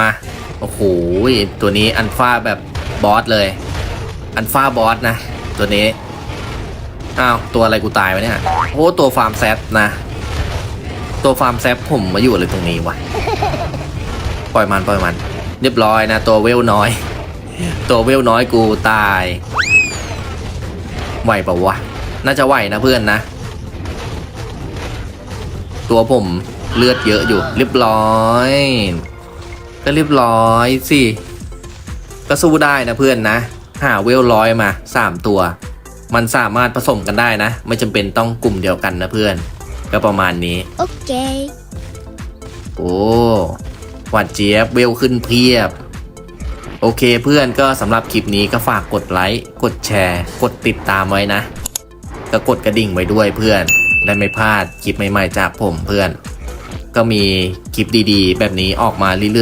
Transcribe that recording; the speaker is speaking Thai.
มา โอ้โห ตัวนี้อันฟ้าแบบบอสเลย อันฟ้าบอสนะ ตัวนี้ อ้าว ตัวอะไรกูตายวะเนี่ย โอ้ตัวฟาร์มแซดนะ ตัวฟาร์มแซดผมมาอยู่อะไรตรงนี้วะ ปล่อยมันปล่อยมัน เรียบร้อยนะ ตัวเวลน้อย ตัวเวลน้อยกูตาย ไหวปล่าวะ น่าจะไหวนะเพื่อนนะ ตัวผมเลือดเยอะอยู่เรียบร้อย ก็เรียบร้อยสิก็สู้ได้นะเพื่อนนะ หาเวลร้อยมาสามตัว มันสามารถผสมกันได้นะ ไม่จำเป็นต้องกลุ่มเดียวกันนะเพื่อน ก็ประมาณนี้ Okay. โอ้หวัดเจี๊ยบเวลขึ้นเพียบ โอเคเพื่อนก็สำหรับคลิปนี้ก็ฝากกดไลค์กดแชร์ กดติดตามไว้นะก็กดกระดิ่งไว้ด้วยเพื่อน ได้ไม่พลาดคลิปใหม่ๆจากผมเพื่อน ก็มีคลิปดีๆ แบบนี้ออกมาเรื่อยๆ